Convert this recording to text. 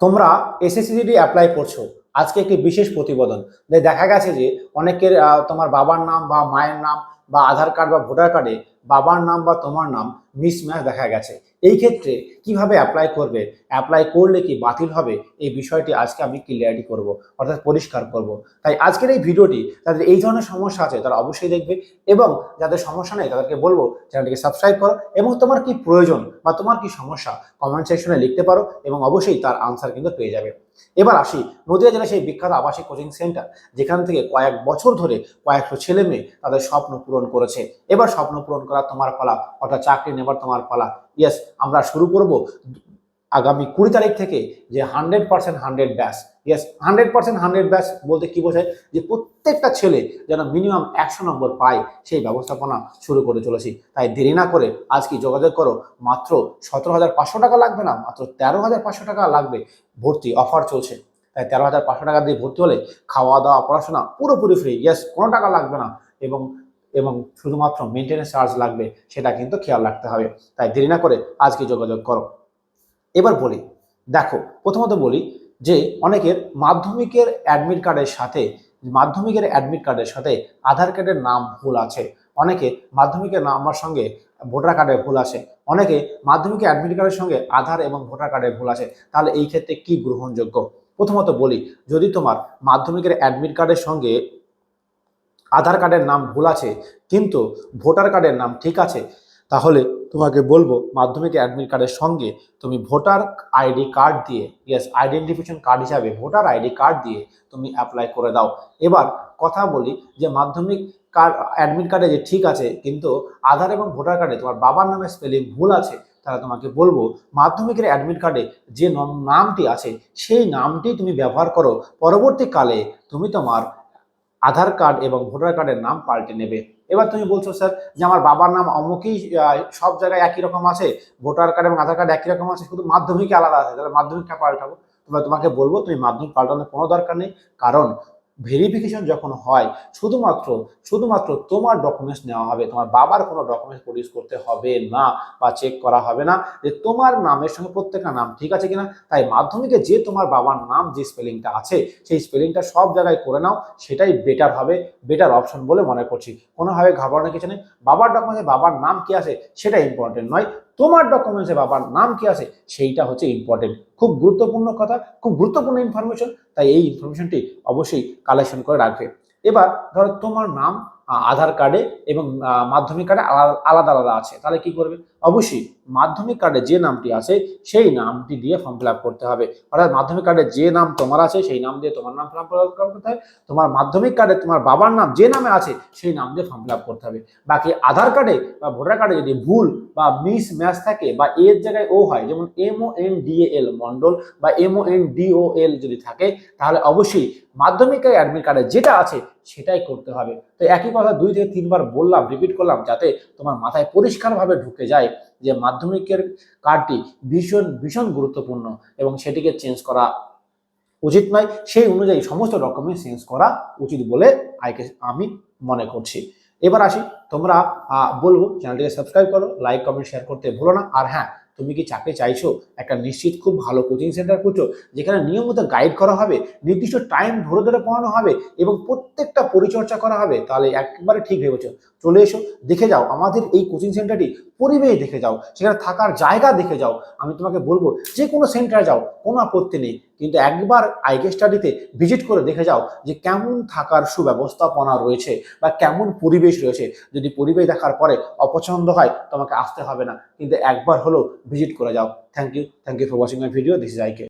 তোমরা SSCD apply করছ। আজকে একটি বিশেষ প্রতিবেদন। দেখা গেছে যে অনেকের তোমার বাবার নাম বা মায়ের নাম বা আধার কার্ড বা ভোটার কার্ডে বাবার নাম বা তোমার নাম মিসম্যাচ দেখা গেছে। এই ক্ষেত্রে কীভাবে অ্যাপ্লাই করবে? অ্যাপ্লাই করলে কি বাতিল হবে? এই বিষয়টি আজকে আমি ক্লিয়ারিটি করব, অর্থাৎ পরিষ্কার করব। তাই আজকের এই ভিডিওটি তাদের এই ধরনের সমস্যা আছে তারা অবশ্যই দেখবে এবং যাদের সমস্যা নেই তাদেরকে বলব চ্যানেলটিকে সাবস্ক্রাইব করো এবং তোমার কি প্রয়োজন বা তোমার কি সমস্যা কমেন্ট সেকশনে লিখতে পারো এবং অবশ্যই তার আনসার কিন্তু পেয়ে যাবে। এবার আসি নদীয়া জেলা সেই বিখ্যাত আবাসিক কোচিং সেন্টার যেখান থেকে কয়েক বছর ধরে কয়েকশো ছেলে মেয়ে তাদের স্বপ্ন পূরণ করেছে। এবার স্বপ্ন পূরণ করা তোমার পালা, অর্থাৎ চাকরি নেবার তোমার পালা। ইয়েস আমরা শুরু করব আগামী কুড়ি তারিখ থেকে যে হান্ড্রেড পার্সেন্ট হান্ড্রেড ব্যাস। ইয়েস হান্ড্রেড পার্সেন্ট হান্ড্রেড ব্যাস বলতে কি বোঝায়? যে প্রত্যেকটা ছেলে যেন মিনিমাম একশো নম্বর পায় সেই ব্যবস্থাপনা শুরু করে চলেছি। তাই দেরি না করে আজকে যোগাযোগ করো। মাত্র সতেরো হাজার পাঁচশো টাকা লাগবে না, মাত্র তেরো হাজার পাঁচশো টাকা লাগবে। ভর্তি অফার চলছে। তাই তেরো হাজার পাঁচশো টাকা দিয়ে ভর্তি হলে খাওয়া দাওয়া পড়াশোনা পুরোপুরি ফ্রি ইয়েস কোনো টাকা লাগবে না এবং এবং শুধুমাত্র মেনটেন্যান্স চার্জ লাগবে, সেটা কিন্তু খেয়াল রাখতে হবে। তাই দেরি না করে আজকে যোগাযোগ করো। এবার বলি, দেখো, প্রথমত বলি যে অনেকের মাধ্যমিকের অ্যাডমিট কার্ডের সাথে, মাধ্যমিকের অ্যাডমিট কার্ডের সাথে আধার কার্ডের নাম ভুল আছে। অনেকে মাধ্যমিকের নাম্বার সঙ্গে ভোটার কার্ডের ভুল আছে। অনেকে মাধ্যমিকের অ্যাডমিট কার্ডের সঙ্গে আধার এবং ভোটার কার্ডের ভুল আছে। তাহলে এই ক্ষেত্রে কি গ্রহণযোগ্য? প্রথমত বলি, যদি তোমার মাধ্যমিকের অ্যাডমিট কার্ডের সঙ্গে আধার কার্ডের নাম ভুল আছে, কিন্তু ভোটার কার্ডের নাম ঠিক আছে তাহলে তোমাকে বলব মাধ্যমিক অ্যাডমিট কার্ডের সঙ্গে তুমি ভোটার আইডি কার্ড দিয়ে ইয়েস আইডেন্টিফিকেশন কার্ড হিসাবে ভোটার আইডি কার্ড দিয়ে তুমি অ্যাপ্লাই করে দাও। এবার কথা বলি যে মাধ্যমিক কার্ড অ্যাডমিট কার্ডে যে ঠিক আছে, কিন্তু আধার এবং ভোটার কার্ডে তোমার বাবার নামে স্পেলিং ভুল আছে, তাহলে তোমাকে বলব মাধ্যমিকের অ্যাডমিট কার্ডে যে নম- নামটি আছে, সেই নামটি তুমি ব্যবহার করো। পরবর্তীকালে তুমি তোমার আধার কার্ড এবং ভোটার কার্ডের নাম পাল্টে নেবে। এবার তুমি বলছো, স্যার, যে আমার বাবার নাম অমুকই সব জায়গায় একই রকম আছে, ভোটার কার্ড এবং আধার কার্ড একই রকম আছে, শুধু মাধ্যমিকে আলাদা আছে, তাহলে মাধ্যমিকটা পাল্টাবো। তোমাকে বলব, তুমি মাধ্যমিক পাল্টানোর কোনো দরকার নেই, কারণ ভেরিফিকেশন যখন হয়, শুধুমাত্র শুধুমাত্র তোমার ডকুমেন্টস নেওয়া হবে, তোমার বাবার কোনো ডকুমেন্টস প্রডিউস করতে হবে না বা চেক করা হবে না, যে তোমার নামের সঙ্গে প্রত্যেকটা নাম ঠিক আছে কিনা, তাই মাধ্যমিকে যে তোমার বাবার নাম যে স্পেলিংটা আছে, সেই স্পেলিংটা সব জায়গায় করে নাও, সেটাই বেটার হবে বেটার অপশন বলে মনে করছি। কোনোভাবে ঘাবড়ানোর কিছু নেই। বাবার ডকুমেন্টে বাবার নাম কি আছে, সেটা ইম্পর্টেন্ট নয়। তোমার ডকুমেন্টসে বাবার নাম কি আছে, সেইটা হচ্ছে ইম্পর্টেন্ট খুব গুরুত্বপূর্ণ কথা, খুব গুরুত্বপূর্ণ ইনফরমেশন তাই এই ইনফরমেশনটি অবশ্যই কালেকশন করে রাখবে। এবার ধরো তোমার নাম আধার কার্ডে এবং মাধ্যমিক কার্ডে আলাদা আলাদা আছে। তাহলে কি করবে? অবশ্যই মাধ্যমিক কার্ডে যে নামটি আছে, সেই নামটি দিয়ে ফর্ম ফিল করতে হবে। অর্থাৎ মাধ্যমিক কার্ডে যে নাম তোমার আছে, সেই নাম দিয়ে তোমার নাম ফর্ম ফিল করতে হবে। তোমার মাধ্যমিক কার্ডে তোমার বাবার নাম যে নামে আছে, সেই নাম দিয়ে ফর্ম ফিল করতে হবে। বাকি আধার কার্ডে বা ভোটার কার্ডে যদি ভুল বা মিস ম্যাচ থাকে বা এর জায়গায় ও হয়, যেমন M O N D L Mondal বা M O N D O L যদি থাকে, তাহলে অবশ্যই মাধ্যমিকের অ্যাডমিট কার্ডে যেটা আছে সেটাই করতে হবে। তো একই কথা দুই থেকে তিনবার বললাম রিপিট করলাম যাতে তোমার মাথায় পরিষ্কারভাবে ঢুকে যায় যে মাধ্যমিকের কার্ডটি ভীষণ ভীষণ গুরুত্বপূর্ণ এবং সেটিকে চেঞ্জ করা উচিত নয়। সেই অনুযায়ী সমস্ত ডকুমেন্ট চেঞ্জ করা উচিত বলে আইকে আমি মনে করছি। এবার আসি, তোমরা বলব চ্যানেলটিকে সাবস্ক্রাইব করো লাইক কমেন্ট শেয়ার করতে ভুলো না। আর হ্যাঁ তুমি কি চাকরি চাইছো? একটা নিশ্চিত খুব ভালো কোচিং সেন্টার খুঁজছো, যেখানে নিয়মিত গাইড করা হবে, নির্দিষ্ট টাইম ধরে ধরে পড়ানো হবে এবং প্রত্যেকটা পরিচর্যা করা হবে, তাহলে একবারে ঠিক ভেবেছো চলে এসো, দেখে যাও, আমাদের এই কোচিং সেন্টারটি পরিবেশ দেখে যাও, সেখানে থাকার জায়গা দেখে যাও। আমি তোমাকে বলব যে কোনো সেন্টারে যাও, কোনো আপত্তি নেই। কিন্তু একবার আইকে স্টাডিতে ভিজিট করে দেখে যাও যে কেমন থাকার সুব্যবস্থাপনা রয়েছে বা কেমন পরিবেশ রয়েছে। যদি পরিবেশ দেখার পরে অপছন্দ হয়, তোমাকে আসতে হবে না। কিন্তু একবার হলো ভিজিট করে যাও। Thank you thank you for watching my video this is আইকে।